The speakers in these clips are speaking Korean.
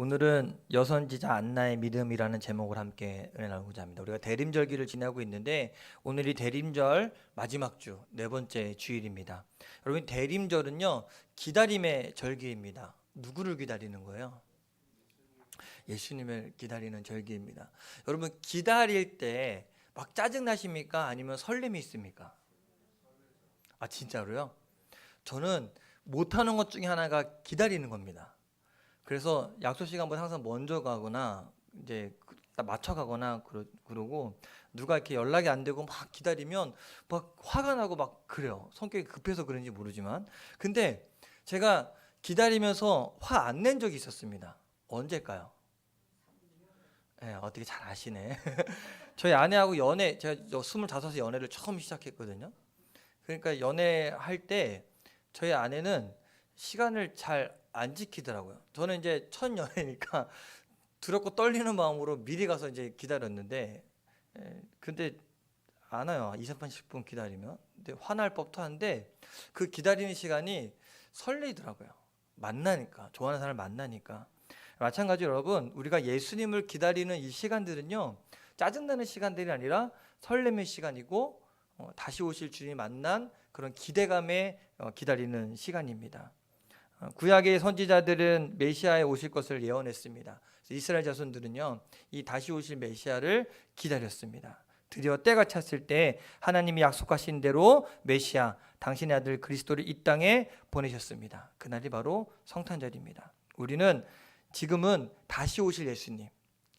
오늘은 여선지자 안나의 믿음이라는 제목을 함께 은혜 나누고자 합니다. 우리가 대림절기를 지나고 있는데 오늘이 대림절 마지막 주 네 번째 주일입니다. 여러분 대림절은요 기다림의 절기입니다. 누구를 기다리는 거예요? 예수님을 기다리는 절기입니다. 여러분 기다릴 때 막 짜증 나십니까? 아니면 설렘이 있습니까? 아 진짜로요? 저는 못하는 것 중에 하나가 기다리는 겁니다. 그래서 약속 시간보다 항상 먼저 가거나 이제 그- 딱 맞춰 가거나 그러, 그러고 누가 이렇게 연락이 안 되고 막 기다리면 막 화가 나고 막 그래요. 성격이 급해서 그런지 모르지만 근데 제가 기다리면서 화 안 낸 적이 있었습니다. 언제일까요? 예, 어떻게 잘 아시네. 저희 아내하고 연애 제가 저 25세 연애를 처음 시작했거든요. 그러니까 연애할 때 저희 아내는 시간을 잘 안 지키더라고요. 저는 이제 첫 연애니까 두렵고 떨리는 마음으로 미리 가서 이제 기다렸는데, 에, 근데 안 와요. 2, 3, 10분 기다리면. 근데 화날 법도 한데 그 기다리는 시간이 설레더라고요. 만나니까 좋아하는 사람을 만나니까. 마찬가지로 여러분 우리가 예수님을 기다리는 이 시간들은요 짜증나는 시간들이 아니라 설렘의 시간이고 어, 다시 오실 주님 만난 그런 기대감에 어, 기다리는 시간입니다. 어, 구약의 선지자들은 메시아에 오실 것을 예언했습니다. 이스라엘 자손들은요 이 다시 오실 메시아를 기다렸습니다. 드디어 때가 찼을 때 하나님이 약속하신 대로 메시아 당신의 아들 그리스도를 이 땅에 보내셨습니다. 그날이 바로 성탄절입니다. 우리는 지금은 다시 오실 예수님,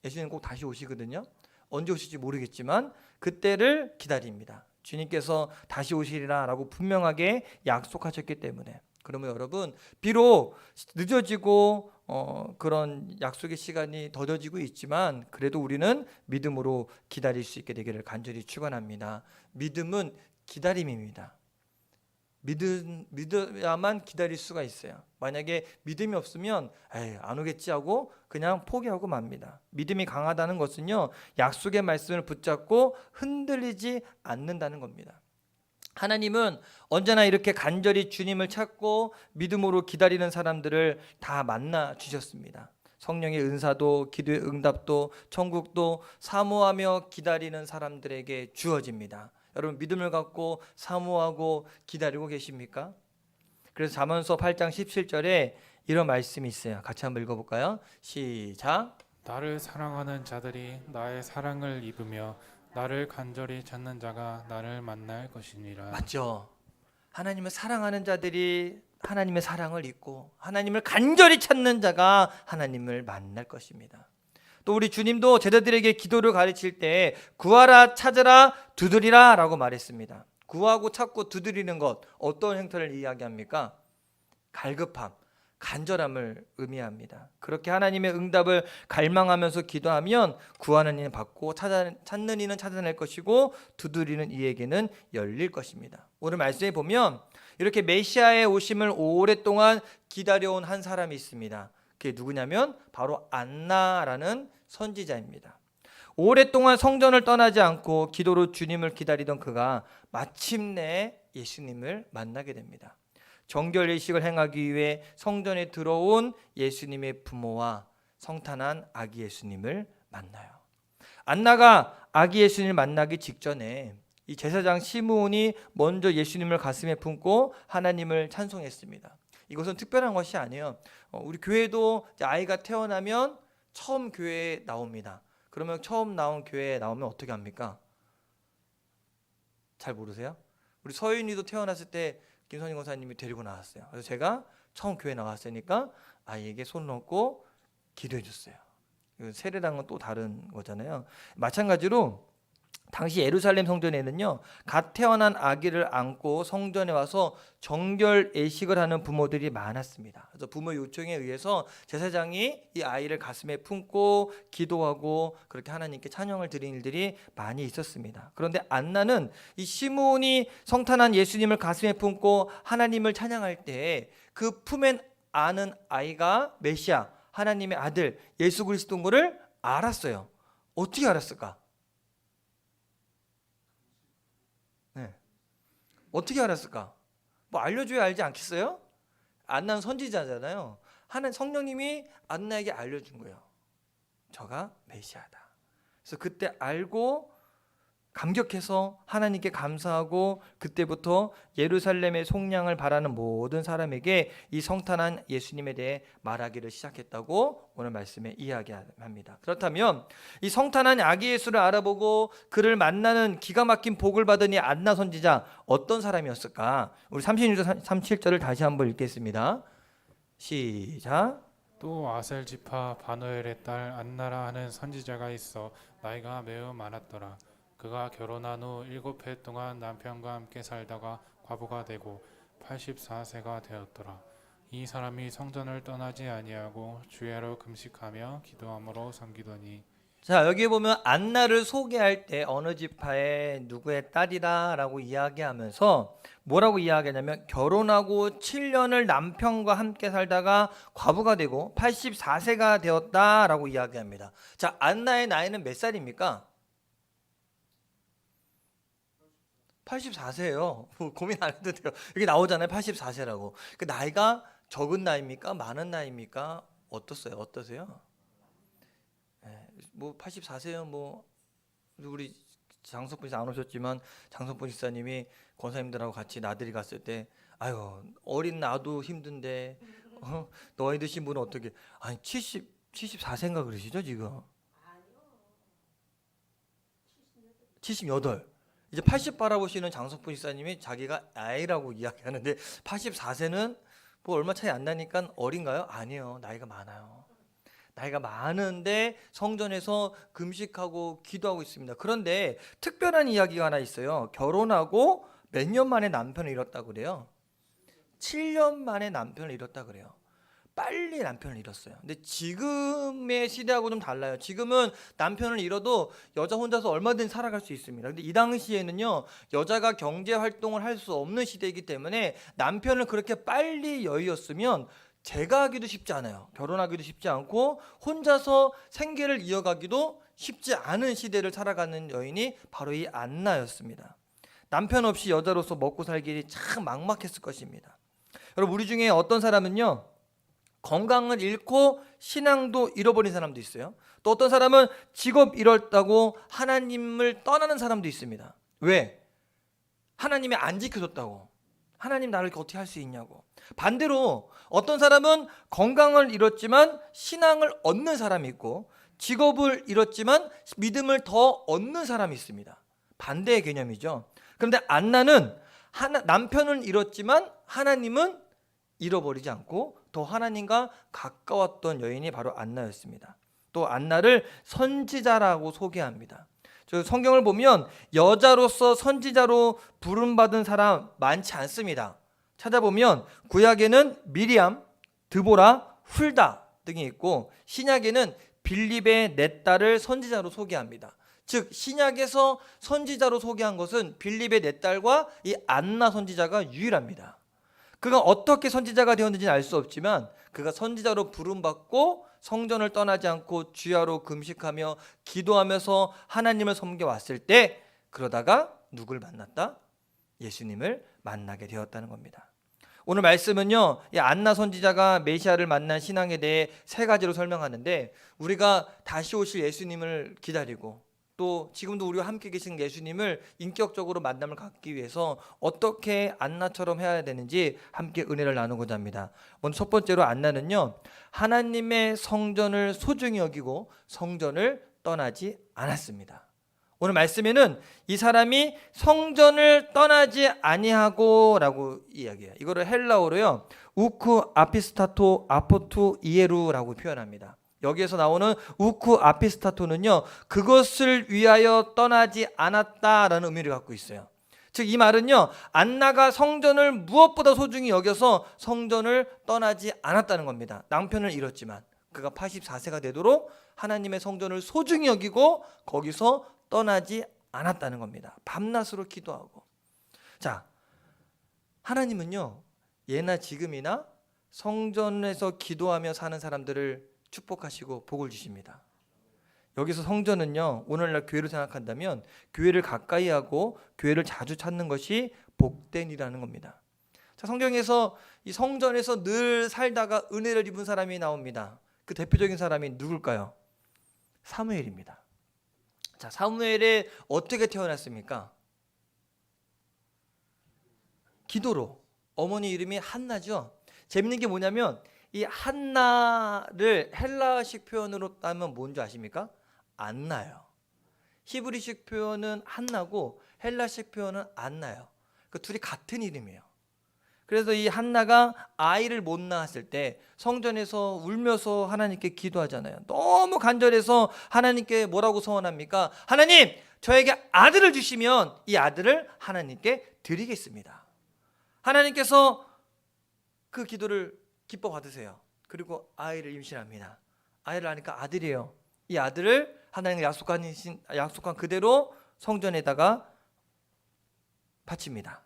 예수님 꼭 다시 오시거든요. 언제 오실지 모르겠지만 그때를 기다립니다. 주님께서 다시 오시리라라고 분명하게 약속하셨기 때문에 그러면 여러분 비록 늦어지고 어, 그런 약속의 시간이 더뎌지고 있지만 그래도 우리는 믿음으로 기다릴 수 있게 되기를 간절히 축원합니다. 믿음은 기다림입니다. 믿음 믿어야만 기다릴 수가 있어요. 만약에 믿음이 없으면 에이, 안 오겠지 하고 그냥 포기하고 맙니다. 믿음이 강하다는 것은요. 약속의 말씀을 붙잡고 흔들리지 않는다는 겁니다. 하나님은 언제나 이렇게 간절히 주님을 찾고 믿음으로 기다리는 사람들을 다 만나 주셨습니다. 성령의 은사도 기도의 응답도 천국도 사모하며 기다리는 사람들에게 주어집니다. 여러분 믿음을 갖고 사모하고 기다리고 계십니까? 그래서 잠언서 8장 17절에 이런 말씀이 있어요. 같이 한번 읽어 볼까요? 시작. 나를 사랑하는 자들이 나의 사랑을 입으며 나를 간절히 찾는 자가 나를 만날 것이니라. 맞죠? 하나님을 사랑하는 자들이 하나님의 사랑을 잊고 하나님을 간절히 찾는 자가 하나님을 만날 것입니다. 또 우리 주님도 제자들에게 기도를 가르칠 때 구하라 찾으라 두드리라라고 말했습니다. 구하고 찾고 두드리는 것 어떤 형태를 이야기합니까? 갈급함, 간절함을 의미합니다. 그렇게 하나님의 응답을 갈망하면서 기도하면 구하는 이는 받고 찾아, 찾는 이는 찾아낼 것이고 두드리는 이에게는 열릴 것입니다. 오늘 말씀에 보면 이렇게 메시아의 오심을 오랫동안 기다려온 한 사람이 있습니다. 그게 누구냐면 바로 안나라는 선지자입니다. 오랫동안 성전을 떠나지 않고 기도로 주님을 기다리던 그가 마침내 예수님을 만나게 됩니다. 정결 예식을 행하기 위해 성전에 들어온 예수님의 부모와 성탄한 아기 예수님을 만나요. 안나가 아기 예수님을 만나기 직전에 이 제사장 시므온이 먼저 예수님을 가슴에 품고 하나님을 찬송했습니다. 이것은 특별한 것이 아니에요. 어, 우리 교회도 아이가 태어나면 처음 교회에 나옵니다. 그러면 처음 나온 교회에 나오면 어떻게 합니까? 잘 모르세요? 우리 서윤이도 태어났을 때 김선희 권사님이 데리고 나왔어요. 그래서 제가 처음 교회 나왔으니까 아이에게 손 얹고 기도해 줬어요. 이거 세례랑은 또 다른 거잖아요. 마찬가지로 당시 예루살렘 성전에는요 갓 태어난 아기를 안고 성전에 와서 정결 예식을 하는 부모들이 많았습니다. 그래서 부모 요청에 의해서 제사장이 이 아이를 가슴에 품고 기도하고 그렇게 하나님께 찬양을 드리는 일들이 많이 있었습니다. 그런데 안나는 이 시므온이 성탄한 예수님을 가슴에 품고 하나님을 찬양할 때 그 품에 아는 아이가 메시아 하나님의 아들 예수 그리스도인 것을 알았어요. 어떻게 알았을까? 네. 어떻게 알았을까? 뭐 알려줘야 알지 않겠어요? 안난 선지자잖아요. 하나님 성령님이 안나에게 알려준 거예요. 저가 메시아다. 그래서 그때 알고 감격해서 하나님께 감사하고 그때부터 예루살렘의 속량을 바라는 모든 사람에게 이 성탄한 예수님에 대해 말하기를 시작했다고 오늘 말씀에 이야기합니다. 그렇다면 이 성탄한 아기 예수를 알아보고 그를 만나는 기가 막힌 복을 받은 이 안나 선지자 어떤 사람이었을까? 우리 36절 37절을 다시 한번 읽겠습니다. 시작. 또 아셀 지파 바누엘의 딸 안나라 하는 선지자가 있어 나이가 매우 많았더라. 그가 결혼한 후 일곱 해 동안 남편과 함께 살다가 과부가 되고 84세가 되었더라. 이 사람이 성전을 떠나지 아니하고 주야로 금식하며 기도함으로 섬기더니 자 여기 보면 안나를 소개할 때 어느 지파의 누구의 딸이라라고 이야기하면서 뭐라고 이야기하냐면 결혼하고 7년을 남편과 함께 살다가 과부가 되고 84세가 되었다라고 이야기합니다. 자 안나의 나이는 몇 살입니까? 84세예요. 고민 안 해도 돼요. 여기 나오잖아요. 84세라고. 그 나이가 적은 나이입니까? 많은 나이입니까? 어떻어요? 어떠세요? 뭐 84세요 뭐 우리 장석분 씨안 오셨지만 장석분 집사님이 권사님들하고 같이 나들이 갔을 때 아유 어린 나도 힘든데 어? 너희 드신 분은 어떻게 아니 70 74세인가 그러시죠 지금 78 이제 80 바라보시는 장석분 집사님이 자기가 아이라고 이야기하는데 84세는 뭐 얼마 차이 안 나니까 어린가요? 아니요 나이가 많아요. 나이가 많은데 성전에서 금식하고 기도하고 있습니다. 그런데 특별한 이야기가 하나 있어요. 결혼하고 몇 년 만에 남편을 잃었다 그래요. 7년 만에 남편을 잃었다 그래요. 빨리 남편을 잃었어요. 근데 지금의 시대하고 좀 달라요. 지금은 남편을 잃어도 여자 혼자서 얼마든지 살아갈 수 있습니다. 근데 이 당시에는요, 여자가 경제 활동을 할 수 없는 시대이기 때문에 남편을 그렇게 빨리 여의었으면 제가 하기도 쉽지 않아요. 결혼하기도 쉽지 않고 혼자서 생계를 이어가기도 쉽지 않은 시대를 살아가는 여인이 바로 이 안나였습니다. 남편 없이 여자로서 먹고 살기 참 막막했을 것입니다. 여러분 우리 중에 어떤 사람은요 건강을 잃고 신앙도 잃어버린 사람도 있어요. 또 어떤 사람은 직업 잃었다고 하나님을 떠나는 사람도 있습니다. 왜? 하나님이 안 지켜줬다고. 하나님 나를 어떻게 할 수 있냐고. 반대로 어떤 사람은 건강을 잃었지만 신앙을 얻는 사람이 있고 직업을 잃었지만 믿음을 더 얻는 사람이 있습니다. 반대의 개념이죠. 그런데 안나는 하나, 남편을 잃었지만 하나님은 잃어버리지 않고 더 하나님과 가까웠던 여인이 바로 안나였습니다. 또 안나를 선지자라고 소개합니다. 저 성경을 보면 여자로서 선지자로 부름받은 사람 많지 않습니다. 찾아보면 구약에는 미리암, 드보라, 훌다 등이 있고 신약에는 빌립의 네 딸을 선지자로 소개합니다. 즉 신약에서 선지자로 소개한 것은 빌립의 네 딸과 이 안나 선지자가 유일합니다. 그가 어떻게 선지자가 되었는지는 알 수 없지만 그가 선지자로 부름받고 성전을 떠나지 않고 주야로 금식하며 기도하면서 하나님을 섬겨 왔을 때 그러다가 누굴 만났다? 예수님을 만나게 되었다는 겁니다. 오늘 말씀은요, 이 안나 선지자가 메시아를 만난 신앙에 대해 세 가지로 설명하는데 우리가 다시 오실 예수님을 기다리고 또 지금도 우리와 함께 계신 예수님을 인격적으로 만남을 갖기 위해서 어떻게 안나처럼 해야 되는지 함께 은혜를 나누고자 합니다. 먼저 첫 번째로 안나는요, 하나님의 성전을 소중히 여기고 성전을 떠나지 않았습니다. 오늘 말씀에는 이 사람이 성전을 떠나지 아니하고라고 이야기해요. 이거를 헬라어로요. 우쿠 아피스타토 아포투 이에루라고 표현합니다. 여기에서 나오는 우쿠 아피스타토는요. 그것을 위하여 떠나지 않았다라는 의미를 갖고 있어요. 즉 이 말은요. 안나가 성전을 무엇보다 소중히 여겨서 성전을 떠나지 않았다는 겁니다. 남편을 잃었지만 그가 84세가 되도록 하나님의 성전을 소중히 여기고 거기서 떠나지 않았다는 겁니다. 밤낮으로 기도하고. 자, 하나님은요, 예나 지금이나 성전에서 기도하며 사는 사람들을 축복하시고 복을 주십니다. 여기서 성전은요, 오늘날 교회를 생각한다면 교회를 가까이 하고 교회를 자주 찾는 것이 복된이라는 겁니다. 자, 성경에서 이 성전에서 늘 살다가 은혜를 입은 사람이 나옵니다. 그 대표적인 사람이 누굴까요? 사무엘입니다. 자, 사무엘이 어떻게 태어났습니까? 기도로. 어머니 이름이 한나죠. 재밌는 게 뭐냐면 이 한나를 헬라식 표현으로 따면 뭔지 아십니까? 안나요. 히브리식 표현은 한나고 헬라식 표현은 안나요. 그 둘이 같은 이름이에요. 그래서 이 한나가 아이를 못 낳았을 때 성전에서 울면서 하나님께 기도하잖아요. 너무 간절해서 하나님께 뭐라고 소원합니까? 하나님, 저에게 아들을 주시면 이 아들을 하나님께 드리겠습니다. 하나님께서 그 기도를 기뻐 받으세요. 그리고 아이를 임신합니다. 아이를 하니까 아들이에요. 이 아들을 하나님과 약속한 신- 약속한 그대로 성전에다가 바칩니다.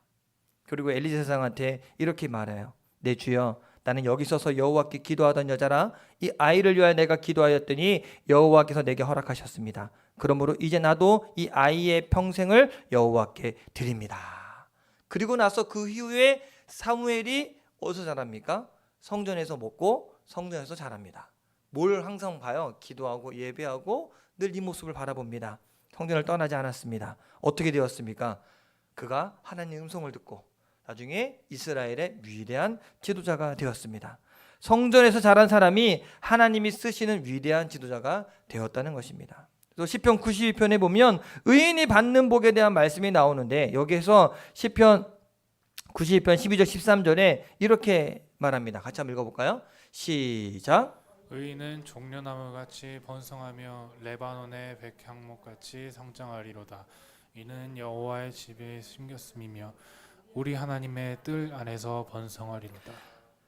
그리고 엘리사 세상한테 이렇게 말해요. 내 주여 나는 여기 서서 여호와께 기도하던 여자라 이 아이를 위하여 내가 기도하였더니 여호와께서 내게 허락하셨습니다. 그러므로 이제 나도 이 아이의 평생을 여호와께 드립니다. 그리고 나서 그 이후에 사무엘이 어디서 자랍니까? 성전에서 먹고 성전에서 자랍니다. 뭘 항상 봐요? 기도하고 예배하고 늘 이 모습을 바라봅니다. 성전을 떠나지 않았습니다. 어떻게 되었습니까? 그가 하나님의 음성을 듣고 나중에 이스라엘의 위대한 지도자가 되었습니다. 성전에서 자란 사람이 하나님이 쓰시는 위대한 지도자가 되었다는 것입니다. 또 시편 92편에 보면 의인이 받는 복에 대한 말씀이 나오는데 여기에서 시편 92편 12절 13절에 이렇게 말합니다. 같이 한번 읽어볼까요? 시작. 의인은 종려나무 같이 번성하며 레바논의 백향목 같이 성장하리로다. 이는 여호와의 집에 심겼음이며 우리 하나님의 뜰 안에서 번성하리로다.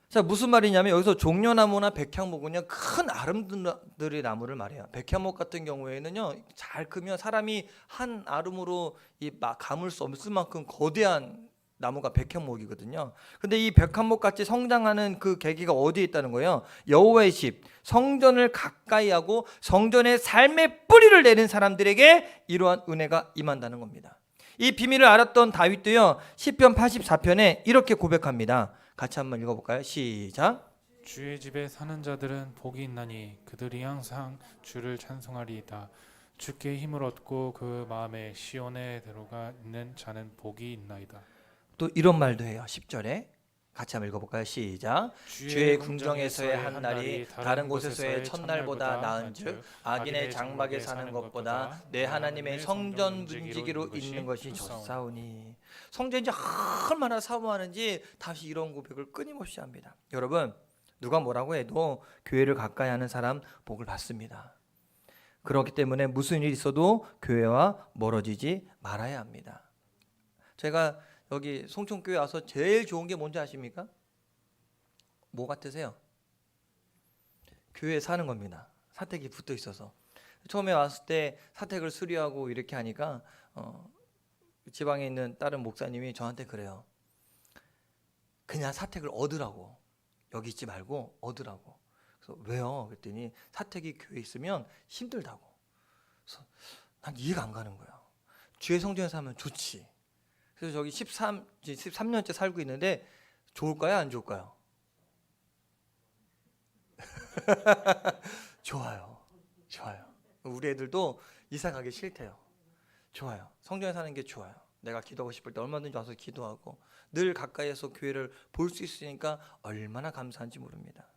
자 무슨 말이냐면 여기서 종려나무나 백향목은요 큰 아름드리 나무를 말해요. 백향목 같은 경우에는요 잘 크면 사람이 한 아름으로 이 막 감을 수 없을 만큼 거대한 나무가 백향목이거든요. 근데 이 백향목 같이 성장하는 그 계기가 어디에 있다는 거예요? 여호와의 집, 성전을 가까이 하고 성전의 삶의 뿌리를 내린 사람들에게 이러한 은혜가 임한다는 겁니다. 이 비밀을 알았던 다윗도요 시편 84편에 이렇게 고백합니다. 같이 한번 읽어 볼까요? 시작. 주의 집에 사는 자들은 복이 있나니 그들이 항상 주를 찬송하리이다. 주께 힘을 얻고 그 마음에 시온에 들어가 있는 자는 복이 있나이다. 또 이런 말도 해요. 10절에 같이 한번 읽어볼까요? 시작. 주의 궁정에서의 한 날이 다른 곳에서의 첫날보다 나은즉 악인의 장막에 사는 것보다 내 하나님의 성전 문지기로 있는 것이 좋사오니 성전이 얼마나 사모하는지 다시 이런 고백을 끊임없이 합니다. 여러분 누가 뭐라고 해도 교회를 가까이 하는 사람 복을 받습니다. 그렇기 때문에 무슨 일이 있어도 교회와 멀어지지 말아야 합니다. 제가 여기 송천교회 와서 제일 좋은 게 뭔지 아십니까? 뭐 같으세요? 교회에 사는 겁니다. 사택이 붙어 있어서 처음에 왔을 때 사택을 수리하고 이렇게 하니까 어, 지방에 있는 다른 목사님이 저한테 그래요. 그냥 사택을 얻으라고 여기 있지 말고 얻으라고. 그래서 왜요? 그랬더니 사택이 교회에 있으면 힘들다고. 그래서 난 이해가 안 가는 거예요. 주의 성전에 사면 좋지. 그래서 저기 13 이제 13년째 살고 있는데 좋을까요? 안 좋을까요? 좋아요. 좋아요. 우리 애들도 이사 가기 싫대요. 좋아요. 성전에 사는 게 좋아요. 내가 기도하고 싶을 때 얼마든지 와서 기도하고 늘 가까이에서 교회를 볼 수 있으니까 얼마나 감사한지 모릅니다.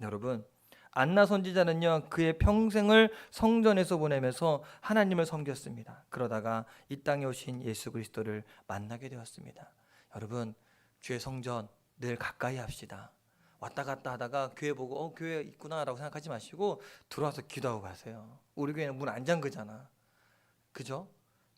여러분, 안나 선지자는요 그의 평생을 성전에서 보내면서 하나님을 섬겼습니다. 그러다가 이 땅에 오신 예수 그리스도를 만나게 되었습니다. 여러분, 주의 성전 늘 가까이 합시다. 왔다 갔다 하다가 교회 보고 어 교회 있구나라고 생각하지 마시고 들어와서 기도하고 가세요. 우리 교회는 문 안 잠그잖아. 그죠?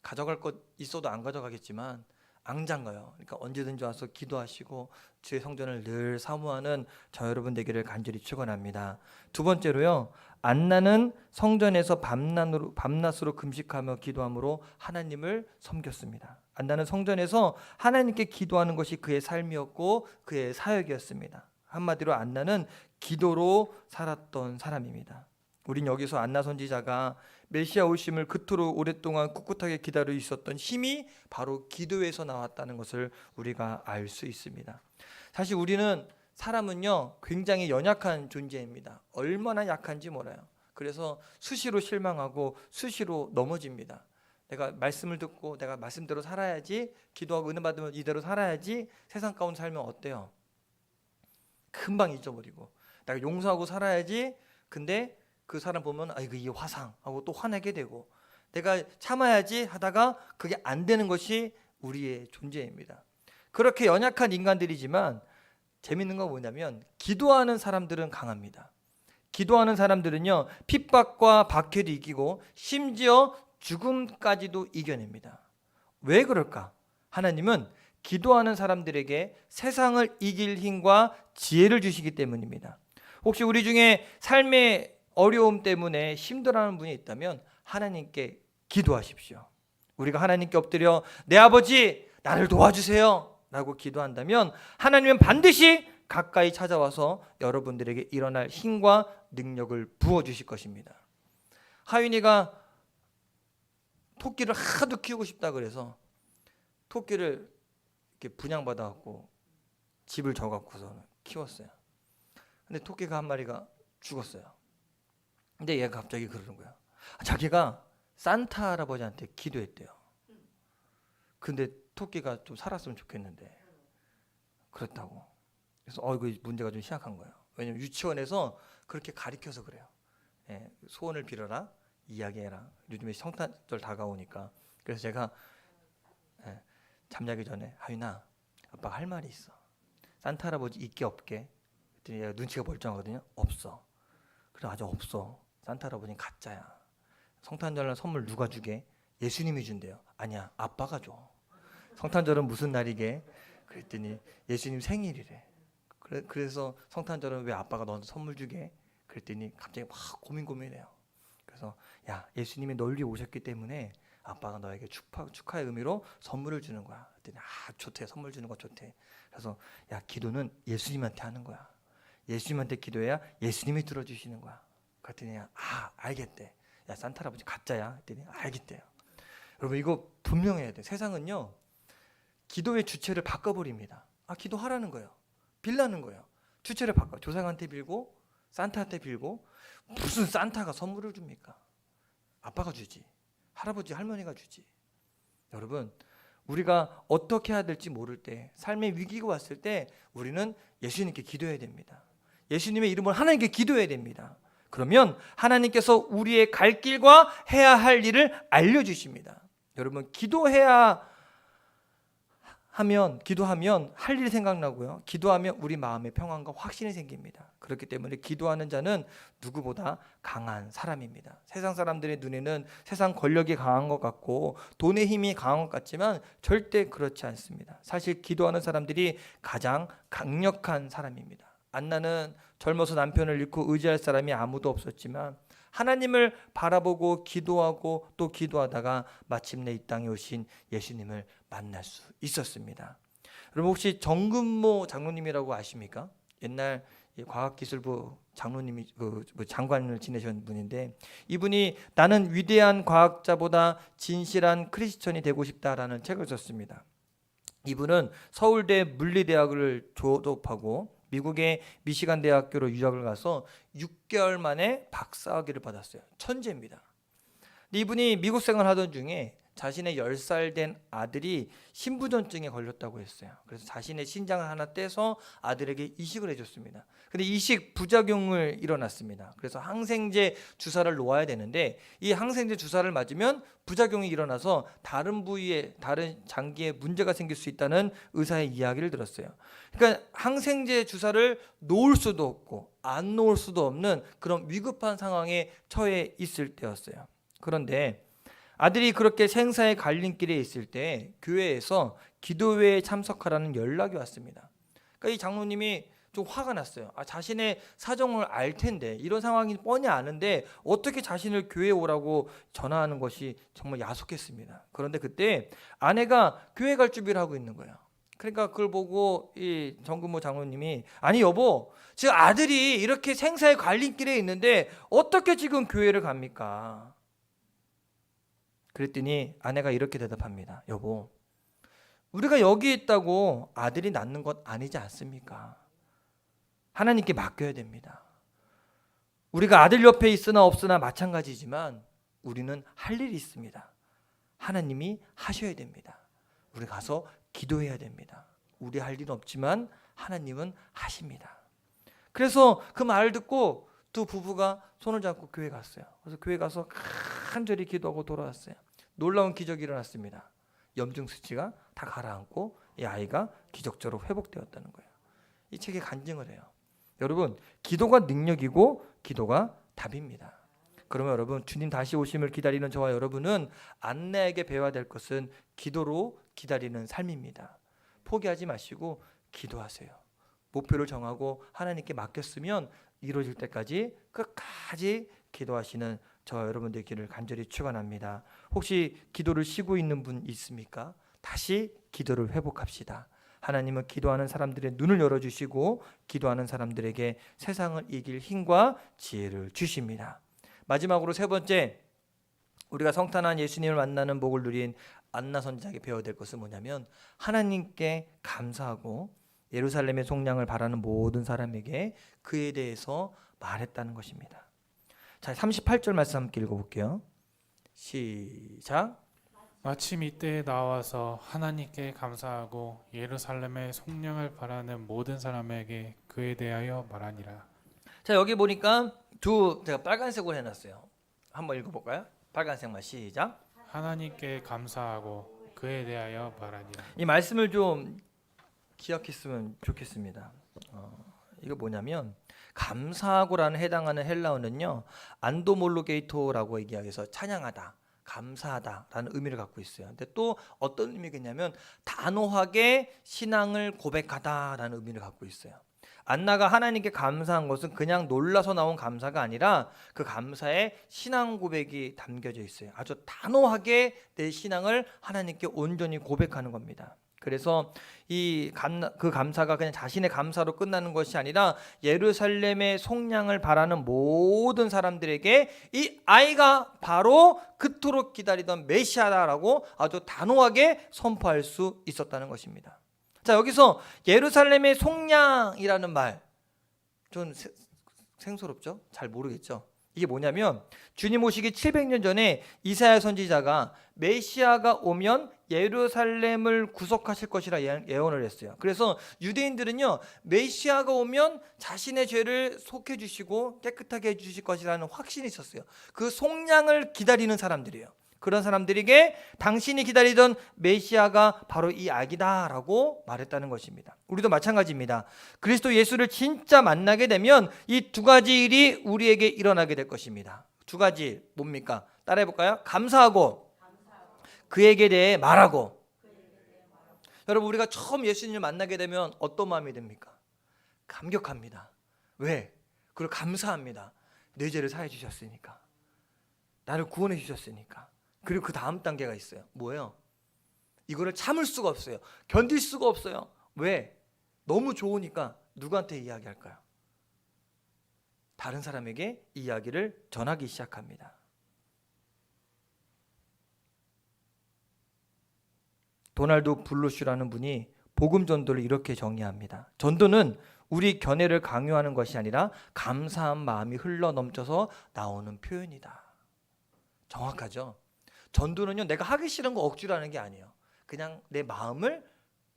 가져갈 것 있어도 안 가져가겠지만 안 잠가요. 그러니까 언제든지 와서 기도하시고 주의 성전을 늘 사모하는 저 여러분 되기를 간절히 축원합니다. 두 번째로요. 안나는 성전에서 밤낮으로 밤낮으로 금식하며 기도함으로 하나님을 섬겼습니다. 안나는 성전에서 하나님께 기도하는 것이 그의 삶이었고 그의 사역이었습니다. 한마디로 안나는 기도로 살았던 사람입니다. 우린 여기서 안나 선지자가 메시아 오심을 그토록 오랫동안 꿋꿋하게 기다려 있었던 힘이 바로 기도에서 나왔다는 것을 우리가 알 수 있습니다. 사실 우리는 사람은요 굉장히 연약한 존재입니다. 얼마나 약한지 몰라요. 그래서 수시로 실망하고 수시로 넘어집니다. 내가 말씀을 듣고 내가 말씀대로 살아야지 기도하고 은혜 받으면 이대로 살아야지 세상 가운데 살면 어때요? 금방 잊어버리고 내가 용서하고 살아야지 근데 그 사람 보면 아 이거 이 화상 하고 또 화내게 되고 내가 참아야지 하다가 그게 안 되는 것이 우리의 존재입니다. 그렇게 연약한 인간들이지만 재밌는 건 뭐냐면 기도하는 사람들은 강합니다. 기도하는 사람들은요 핍박과 박해도 이기고 심지어 죽음까지도 이겨냅니다. 왜 그럴까? 하나님은 기도하는 사람들에게 세상을 이길 힘과 지혜를 주시기 때문입니다. 혹시 우리 중에 삶의 어려움 때문에 힘들어하는 분이 있다면 하나님께 기도하십시오. 우리가 하나님께 엎드려 내 아버지 나를 도와주세요. 라고 기도한다면 하나님은 반드시 가까이 찾아와서 여러분들에게 일어날 힘과 능력을 부어 주실 것입니다. 하윤이가 토끼를 하도 키우고 싶다 그래서 토끼를 이렇게 분양받아 갖고 집을 져 갖고서 키웠어요. 근데 토끼가 한 마리가 죽었어요. 근데 얘가 갑자기 그러는 거야. 자기가 산타 할아버지한테 기도했대요. 근데 토끼가 좀 살았으면 좋겠는데 그렇다고. 그래서 어 이거 문제가 좀 심각한 거예요. 왜냐면 유치원에서 그렇게 가리켜서 그래요. 예, 소원을 빌어라, 이야기해라. 요즘에 성탄절 다가오니까. 그래서 제가 예, 잠자기 전에 하윤아, 아빠가 할 말이 있어. 산타 할아버지 있게 없게. 그랬더니 얘가 눈치가 멀쩡하거든요. 없어. 그래 아직 없어. 산타 할아버지는 가짜야. 성탄절날 선물 누가 주게? 예수님이 준대요. 아니야, 아빠가 줘. 성탄절은 무슨 날이게? 그랬더니 예수님 생일이래. 그래, 그래서 성탄절은 왜 아빠가 너한테 선물 주게? 그랬더니 갑자기 막 고민 고민해요. 그래서 야 예수님이 널 위해 오셨기 때문에 아빠가 너에게 축하 축하의 의미로 선물을 주는 거야. 그랬더니 아 좋대 선물 주는 거 좋대. 그래서 야 기도는 예수님한테 하는 거야. 예수님한테 기도해야 예수님이 들어주시는 거야. 그랬더니 아 알겠대. 야 산타 할아버지 가짜야. 그랬더니 알겠대요. 여러분 이거 분명해야 돼. 세상은요 기도의 주체를 바꿔버립니다. 아 기도하라는 거예요. 빌라는 거예요. 주체를 바꿔. 조상한테 빌고 산타한테 빌고 무슨 산타가 선물을 줍니까? 아빠가 주지. 할아버지 할머니가 주지. 여러분 우리가 어떻게 해야 될지 모를 때 삶의 위기가 왔을 때 우리는 예수님께 기도해야 됩니다. 예수님의 이름으로 하나님께 기도해야 됩니다. 그러면 하나님께서 우리의 갈 길과 해야 할 일을 알려주십니다. 여러분 기도해야 하면 기도하면 할 일이 생각나고요. 기도하면 우리 마음에 평안과 확신이 생깁니다. 그렇기 때문에 기도하는 자는 누구보다 강한 사람입니다. 세상 사람들의 눈에는 세상 권력이 강한 것 같고 돈의 힘이 강한 것 같지만 절대 그렇지 않습니다. 사실 기도하는 사람들이 가장 강력한 사람입니다. 안나는 젊어서 남편을 잃고 의지할 사람이 아무도 없었지만 하나님을 바라보고 기도하고 또 기도하다가 마침내 이 땅에 오신 예수님을 만날 수 있었습니다. 여러분 혹시 정근모 장로님이라고 아십니까? 옛날 이 과학기술부 장로님이 그 장관을 지내신 분인데 이분이 나는 위대한 과학자보다 진실한 크리스천이 되고 싶다라는 책을 썼습니다. 이분은 서울대 물리대학을 졸업하고 미국의 미시간 대학교로 유학을 가서 6개월 만에 박사학위를 받았어요. 천재입니다. 이분이 미국 생활 하던 중에 자신의 10살 된 아들이 신부전증에 걸렸다고 했어요. 그래서 자신의 신장을 하나 떼서 아들에게 이식을 해줬습니다. 근데 이식 부작용을 일어났습니다. 그래서 항생제 주사를 놓아야 되는데 이 항생제 주사를 맞으면 부작용이 일어나서 다른 부위에 다른 장기에 문제가 생길 수 있다는 의사의 이야기를 들었어요. 그러니까 항생제 주사를 놓을 수도 없고 안 놓을 수도 없는 그런 위급한 상황에 처해 있을 때였어요. 그런데 아들이 그렇게 생사의 갈림길에 있을 때 교회에서 기도회에 참석하라는 연락이 왔습니다. 그러니까 이 장로님이 좀 화가 났어요. 아, 자신의 사정을 알 텐데 이런 상황이 뻔히 아는데 어떻게 자신을 교회에 오라고 전화하는 것이 정말 야속했습니다. 그런데 그때 아내가 교회 갈 준비를 하고 있는 거예요. 그러니까 그걸 보고 이 정근모 장로님이 아니 여보 지금 아들이 이렇게 생사의 갈림길에 있는데 어떻게 지금 교회를 갑니까? 그랬더니 아내가 이렇게 대답합니다. 여보 우리가 여기 있다고 아들이 낳는 것 아니지 않습니까? 하나님께 맡겨야 됩니다. 우리가 아들 옆에 있으나 없으나 마찬가지지만 우리는 할 일이 있습니다. 하나님이 하셔야 됩니다. 우리 가서 기도해야 됩니다. 우리 할 일은 없지만 하나님은 하십니다. 그래서 그 말을 듣고 두 부부가 손을 잡고 교회 갔어요. 그래서 교회 가서 간절히 기도하고 돌아왔어요. 놀라운 기적이 일어났습니다. 염증 수치가 다 가라앉고 이 아이가 기적적으로 회복되었다는 거예요. 이 책에 간증을 해요. 여러분, 기도가 능력이고 기도가 답입니다. 그러면 여러분 주님 다시 오심을 기다리는 저와 여러분은 안내에게 배워야 될 것은 기도로 기다리는 삶입니다. 포기하지 마시고 기도하세요. 목표를 정하고 하나님께 맡겼으면 이루어질 때까지 끝까지 기도하시는 저와 여러분들 있기를 간절히 축원합니다. 혹시 기도를 쉬고 있는 분 있습니까? 다시 기도를 회복합시다. 하나님은 기도하는 사람들의 눈을 열어 주시고 기도하는 사람들에게 세상을 이길 힘과 지혜를 주십니다. 마지막으로 세 번째 우리가 성탄한 예수님을 만나는 복을 누린 안나 선지자에게 배워야 될 것은 뭐냐면 하나님께 감사하고 예루살렘의 속량을 바라는 모든 사람에게 그에 대해서 말했다는 것입니다. 자, 38절 말씀 함께 읽어볼게요. 시작. 마침 이때에 나와서 하나님께 감사하고 예루살렘의 속량을 바라는 모든 사람에게 그에 대하여 말하니라. 자 여기 보니까 두 제가 빨간색으로 해놨어요. 한번 읽어볼까요? 빨간색만 시작. 하나님께 감사하고 그에 대하여 말하니라. 이 말씀을 좀 기억했으면 좋겠습니다. 어, 이거 뭐냐면 감사하고라는 해당하는 헬라어는요 안도몰로게이토라고 얘기하기서 찬양하다, 감사하다라는 의미를 갖고 있어요. 근데 또 어떤 의미겠냐면 단호하게 신앙을 고백하다라는 의미를 갖고 있어요. 안나가 하나님께 감사한 것은 그냥 놀라서 나온 감사가 아니라 그 감사에 신앙 고백이 담겨져 있어요. 아주 단호하게 내 신앙을 하나님께 온전히 고백하는 겁니다. 그래서 이 그 감사가 그냥 자신의 감사로 끝나는 것이 아니라 예루살렘의 속량을 바라는 모든 사람들에게 이 아이가 바로 그토록 기다리던 메시아다라고 아주 단호하게 선포할 수 있었다는 것입니다. 자 여기서 예루살렘의 속량이라는 말 좀 생소롭죠? 잘 모르겠죠? 이게 뭐냐면 주님 오시기 700년 전에 이사야 선지자가 메시아가 오면 예루살렘을 구속하실 것이라 예- 예언을 했어요. 그래서 유대인들은요 메시아가 오면 자신의 죄를 속해 주시고 깨끗하게 해 주실 것이라는 확신이 있었어요. 그 속량을 기다리는 사람들이에요. 그런 사람들에게 당신이 기다리던 메시아가 바로 이 아기다라고 말했다는 것입니다. 우리도 마찬가지입니다. 그리스도 예수를 진짜 만나게 되면 이 두 가지 일이 우리에게 일어나게 될 것입니다. 두 가지 일 뭡니까? 따라해 볼까요? 감사하고 그에게 대해 말하고. 여러분 우리가 처음 예수님을 만나게 되면 어떤 마음이 듭니까? 감격합니다. 왜? 그리고 감사합니다. 내 죄를 사해 주셨으니까. 나를 구원해 주셨으니까. 그리고 그 다음 단계가 있어요. 뭐예요? 이거를 참을 수가 없어요. 견딜 수가 없어요. 왜? 너무 좋으니까 누구한테 이야기할까요? 다른 사람에게 이야기를 전하기 시작합니다. 도날드 블루슈라는 분이 복음 전도를 이렇게 정의합니다. 전도는 우리 견해를 강요하는 것이 아니라 감사한 마음이 흘러 넘쳐서 나오는 표현이다. 정확하죠? 전도는요, 내가 하기 싫은 거 억지로 하는 게 아니에요. 그냥 내 마음을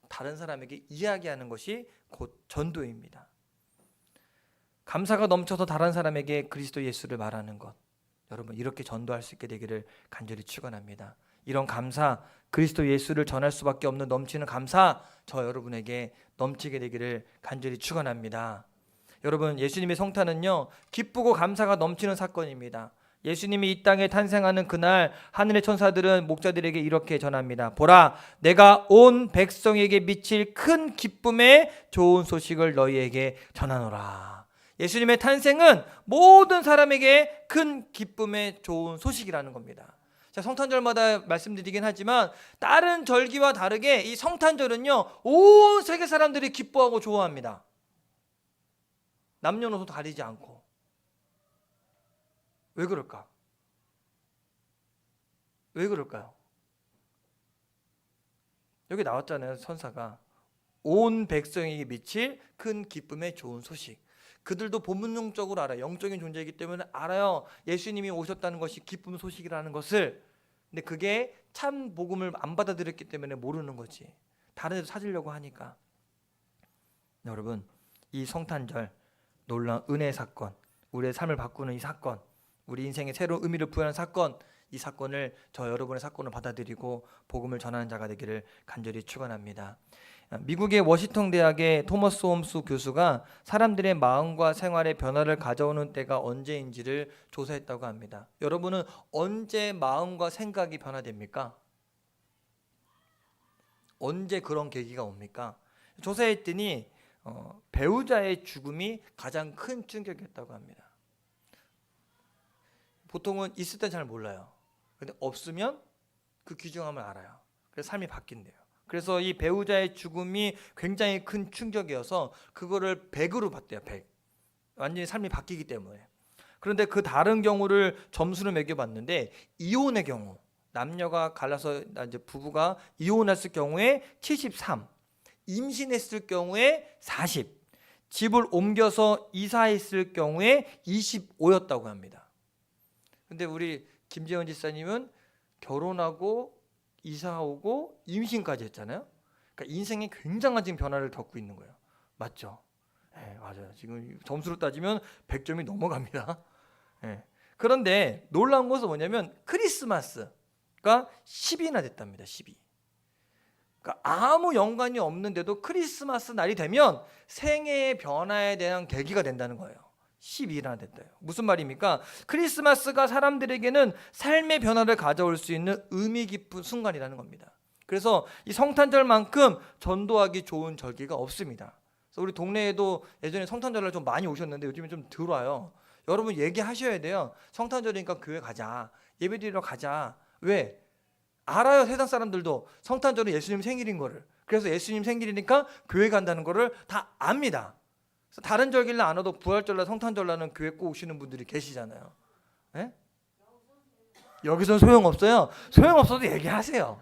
다른 사람에게 이야기하는 것이 곧 전도입니다. 감사가 넘쳐서 다른 사람에게 그리스도 예수를 말하는 것. 여러분, 이렇게 전도할 수 있게 되기를 간절히 축원합니다. 이런 감사, 그리스도 예수를 전할 수밖에 없는 넘치는 감사, 저 여러분에게 넘치게 되기를 간절히 축원합니다. 여러분, 예수님의 성탄은요, 기쁘고 감사가 넘치는 사건입니다. 예수님이 이 땅에 탄생하는 그날 하늘의 천사들은 목자들에게 이렇게 전합니다. 보라, 내가 온 백성에게 미칠 큰 기쁨의 좋은 소식을 너희에게 전하노라. 예수님의 탄생은 모든 사람에게 큰 기쁨의 좋은 소식이라는 겁니다. 제가 성탄절마다 말씀드리긴 하지만 다른 절기와 다르게 이 성탄절은요 온 세계 사람들이 기뻐하고 좋아합니다. 남녀노소 가리지 않고 왜 그럴까? 왜 그럴까요? 여기 나왔잖아요 선사가 온 백성에게 미칠 큰 기쁨의 좋은 소식. 그들도 본능적으로 알아요. 영적인 존재이기 때문에 알아요. 예수님이 오셨다는 것이 기쁨 소식이라는 것을. 근데 그게 참 복음을 안 받아들였기 때문에 모르는 거지. 다른 데서 찾으려고 하니까. 여러분, 이 성탄절 놀라운 은혜 사건, 우리의 삶을 바꾸는 이 사건, 우리 인생에 새로운 의미를 부여하는 사건, 이 사건을 저 여러분의 사건을 받아들이고 복음을 전하는 자가 되기를 간절히 축원합니다. 미국의 워싱턴 대학의 토머스 홈스 교수가 사람들의 마음과 생활에 변화를 가져오는 때가 언제인지를 조사했다고 합니다. 여러분은 언제 마음과 생각이 변화됩니까? 언제 그런 계기가 옵니까? 조사했더니 어, 배우자의 죽음이 가장 큰 충격이었다고 합니다. 보통은 있을 땐 잘 몰라요. 근데 없으면 그 귀중함을 알아요. 그래서 삶이 바뀐대요. 그래서 이 배우자의 죽음이 굉장히 큰 충격이어서 그거를 100으로 봤대요. 100. 완전히 삶이 바뀌기 때문에. 그런데 그 다른 경우를 점수를 매겨 봤는데 이혼의 경우 남녀가 갈라서 이제 부부가 이혼했을 경우에 73, 임신했을 경우에 40, 집을 옮겨서 이사했을 경우에 25였다고 합니다. 근데 우리 김재원 지사님은 결혼하고 이사 오고 임신까지 했잖아요. 그러니까 인생에 굉장한 지금 변화를 겪고 있는 거예요. 맞죠? 네, 맞아요. 지금 점수로 따지면 100점이 넘어갑니다. 네. 그런데 놀라운 것은 뭐냐면 크리스마스가 10이나 됐답니다. 12. 그러니까 아무 연관이 없는데도 크리스마스 날이 되면 생애의 변화에 대한 계기가 된다는 거예요. 12나 됐대요. 무슨 말입니까? 크리스마스가 사람들에게는 삶의 변화를 가져올 수 있는 의미 깊은 순간이라는 겁니다. 그래서 이 성탄절만큼 전도하기 좋은 절기가 없습니다. 그래서 우리 동네에도 예전에 성탄절날 좀 많이 오셨는데 요즘에 좀 들어와요. 여러분 얘기하셔야 돼요. 성탄절이니까 교회 가자. 예배드리러 가자. 왜? 알아요. 세상 사람들도 성탄절은 예수님 생일인 거를. 그래서 예수님 생일이니까 교회 간다는 거를 다 압니다. 다른 절기를 안 와도 부활절날 성탄절날은 교회 꼭 오시는 분들이 계시잖아요. 예? 여기서는 소용없어요. 소용없어도 얘기하세요.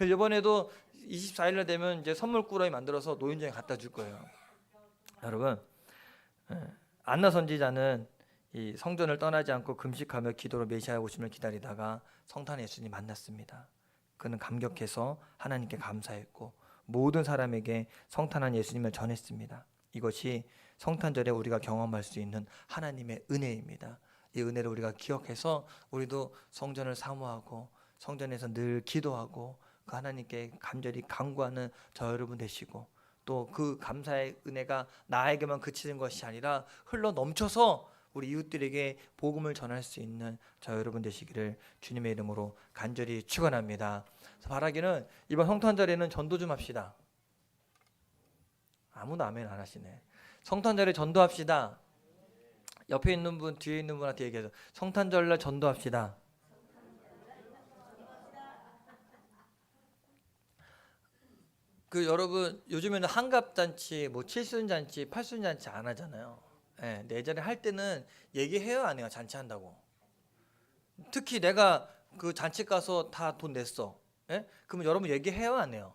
이번에도 24일 날 되면 이제 선물 꾸러미 만들어서 노인정에 갖다 줄 거예요. 여러분, 예, 안나 선지자는 이 성전을 떠나지 않고 금식하며 기도로 메시아 오심을 기다리다가 성탄 예수님 만났습니다. 그는 감격해서 하나님께 감사했고 모든 사람에게 성탄한 예수님을 전했습니다. 이것이 성탄절에 우리가 경험할 수 있는 하나님의 은혜입니다. 이 은혜를 우리가 기억해서 우리도 성전을 사모하고 성전에서 늘 기도하고 그 하나님께 간절히 간구하는 저 여러분 되시고 또 그 감사의 은혜가 나에게만 그치는 것이 아니라 흘러 넘쳐서 우리 이웃들에게 복음을 전할 수 있는 저 여러분 되시기를 주님의 이름으로 간절히 축원합니다. 바라기는 이번 성탄절에는 전도 좀 합시다. 아무도 아멘 안 하시네. 성탄절에 전도합시다. 옆에 있는 분, 뒤에 있는 분한테 얘기해서 성탄절날 전도합시다. 그 여러분 요즘에는 한갑 잔치, 뭐 칠순 잔치, 팔순 잔치 안 하잖아요. 예, 예전에 할 때는 얘기해요 안 해요 잔치 한다고. 특히 내가 그 잔치 가서 다 돈 냈어. 예? 그러면 여러분 얘기해요 안 해요?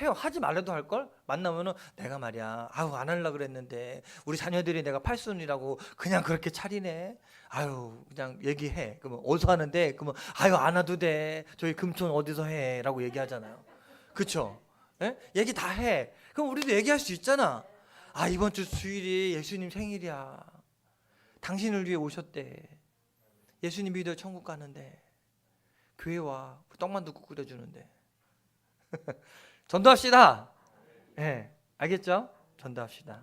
해요. 하지 말래도 할 걸. 만나면은 내가 말이야. 아유 안 할라 그랬는데 우리 자녀들이 내가 팔순이라고 그냥 그렇게 차리네. 아유 그냥 얘기해. 그러면 어디서 하는데? 그러면 아유 안 와도 돼. 저희 금촌 어디서 해?라고 얘기하잖아요. 그쵸? 예? 얘기 다 해. 그럼 우리도 얘기할 수 있잖아. 아 이번 주 수일이 예수님 생일이야. 당신을 위해 오셨대. 예수님 믿어 천국 가는데 교회 와 떡만두 끓여주는데 전도합시다. 예, 알겠죠? 전도합시다.